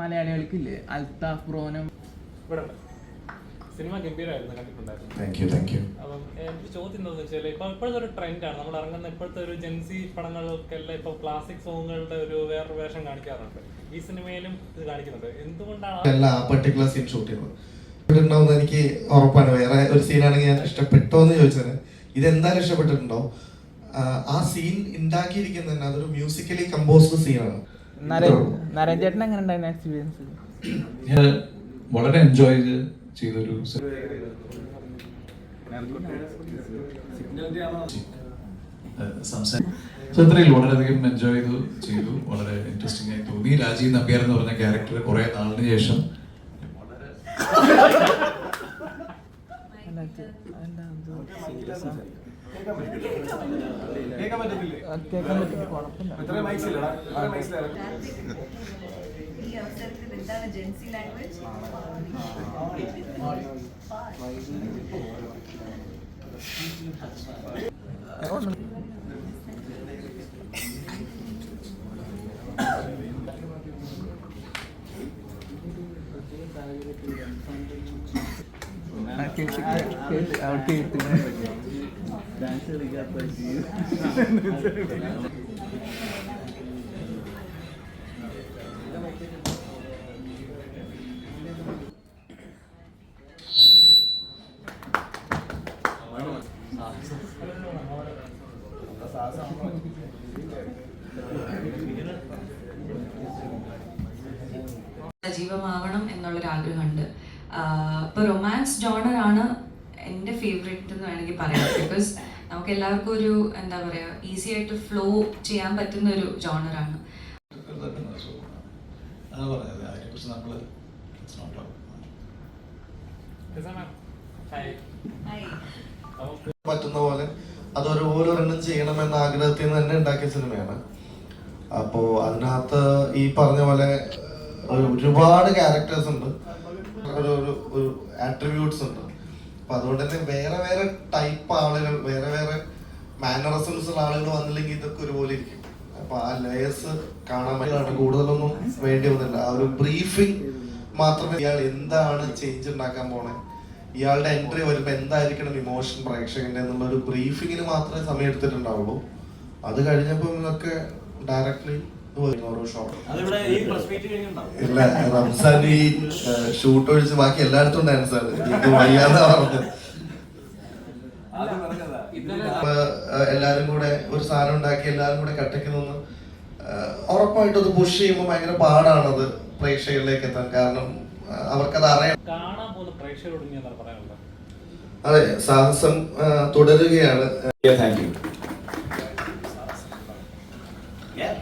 മലയാളികൾക്കില്ലേ? അൽത്താഫ് ബ്രോനും. ഇവിടെ സിനിമ ഗംഭീരമായിരുന്നു കണ്ടിട്ടുണ്ടായിരുന്നു. Thank you thank you അപ്പം എനിക്ക് ചോദ്യം എന്താണെന്ന് വെച്ചാൽ ഇപ്പം ഇപ്പോഴത്തെ ഒരു ട്രെൻഡാണ്. നമ്മൾ ഇറങ്ങുന്ന ഇപ്പോഴത്തെ ഒരു ജെൻസി പടങ്ങൾക്കെല്ലാം ഇപ്പൊ ക്ലാസിക് സോങ്ങുകളുടെ ഒരു വേറൊരു വേഷം കാണിക്കാറുണ്ട്. ഈ സിനിമയിലും ഇത് കാണിക്കുന്നുണ്ട്. എന്തുകൊണ്ടാണ് അല്ല ആ പർട്ടിക്കുലർ സീൻ ഷൂട്ട് ചെയ്യുന്നത്? എനിക്ക് ഉറപ്പാണ്. വേറെ ഒരു സീനാണെങ്കിൽ ഞാൻ ഇഷ്ടപ്പെട്ടോ എന്ന് ചോദിച്ചത്. ഇതെന്തായാലും ഇഷ്ടപ്പെട്ടിട്ടുണ്ടോ ആ, ആ സീൻ ഉണ്ടാക്കിയിരിക്കുന്ന തന്നെ അതൊരു മ്യൂസിക്കലി കമ്പോസ്ഡ് സീനാണ് നരൻ ചേട്ടൻ എങ്ങനെ ഉണ്ടായിരുന്നു എക്സ്പീരിയൻസ് ഞാൻ വളരെ എൻജോയ് ചെയ്തൊരു സി- ചിത്രയിൽ വളരെയധികം എൻജോയ് ചെയ്തു ചെയ്തു. വളരെ ഇൻട്രസ്റ്റിംഗ് ആയി തോന്നി. രാജീവ് നമ്പ്യാർ എന്ന് പറഞ്ഞ ക്യാരക്ടർ കുറെ നാളിന് ശേഷം വളരെ കേൾക്കാൻ പറ്റും കുഴപ്പമില്ല. ഈ അവസരത്തിൽ എന്താണ് ജെൻസി ലാംഗ്വേജ് അവർക്ക് എഴുത്തിന് സജീവമാവണം എന്നുള്ളൊരു ഇപ്പോൾ റൊമാൻസ് ജോണർ ആണ് എന്റെ ഫേവറേറ്റ് എന്ന് വേണമെങ്കിൽ പറയാം. ബിക്കോസ് നമുക്ക് എല്ലാവർക്കും ഒരു എന്താ പറയുക ഈസി ആയിട്ട് ഫ്ലോ ചെയ്യാൻ പറ്റുന്ന ഒരു ജോണറാണ് പറ്റുന്ന പോലെ അതൊരു ഓരോരെണ്ണം ചെയ്യണമെന്ന ആഗ്രഹത്തിൽ നിന്ന് തന്നെ ഉണ്ടാക്കിയ സിനിമയാണ്. അപ്പോ അതിനകത്ത് ഈ പറഞ്ഞ പോലെ ഒരുപാട് ക്യാരക്ടേഴ്സ് ഉണ്ട്. ഒരു ഒരു ആട്രിബ്യൂട്ട്സ് ഉണ്ട്. അപ്പൊ അതുകൊണ്ട് തന്നെ വേറെ വേറെ ടൈപ്പ് ആളുകൾ വേറെ വേറെ മാനറിസംസ് ഉള്ള ആളുകൾ വന്നില്ലെങ്കിൽ ഇതൊക്കെ ഒരുപോലെ ഇരിക്കും. അപ്പൊ ആ ലെയേഴ്സ് കാണാൻ പറ്റിയാണ് കൂടുതലൊന്നും വേണ്ടി വന്നില്ല. ആ ഒരു ബ്രീഫിംഗ് മാത്രമേ ഇയാൾ എന്താണ് ചേഞ്ച് ഉണ്ടാക്കാൻ പോണേ. ഇയാളുടെ എൻട്രി വരുമ്പോ എന്തായിരിക്കണം ഇമോഷൻ പ്രേക്ഷകന്റെ എന്നുള്ള ഒരു ബ്രീഫിങ്ങിന് മാത്രമേ സമയം എടുത്തിട്ടുണ്ടാവുള്ളൂ. അത് കഴിഞ്ഞപ്പോ ഇതൊക്കെ ഡയറക്ട്ലി ഇല്ല റംസാൻ ഈ ഷൂട്ട് ഒഴിച്ച് ബാക്കി എല്ലായിടത്തും ഉണ്ടായിരുന്നു സാർ ഇത്. വയ്യാതെ പറഞ്ഞത് എല്ലാരും കൂടെ ഒരു സാധനം ഉണ്ടാക്കി എല്ലാരും കൂടെ കട്ടയ്ക്ക് നിന്ന് ഉറപ്പായിട്ടും അത് പുഷ് ചെയ്യുമ്പോൾ ഭയങ്കര പാടാണത് പ്രേക്ഷകരിലേക്ക് എത്താൻ. കാരണം അവർക്കത് അറിയാം. അതെ സാഹസം തുടരുകയാണ്. താങ്ക് എന്താണ്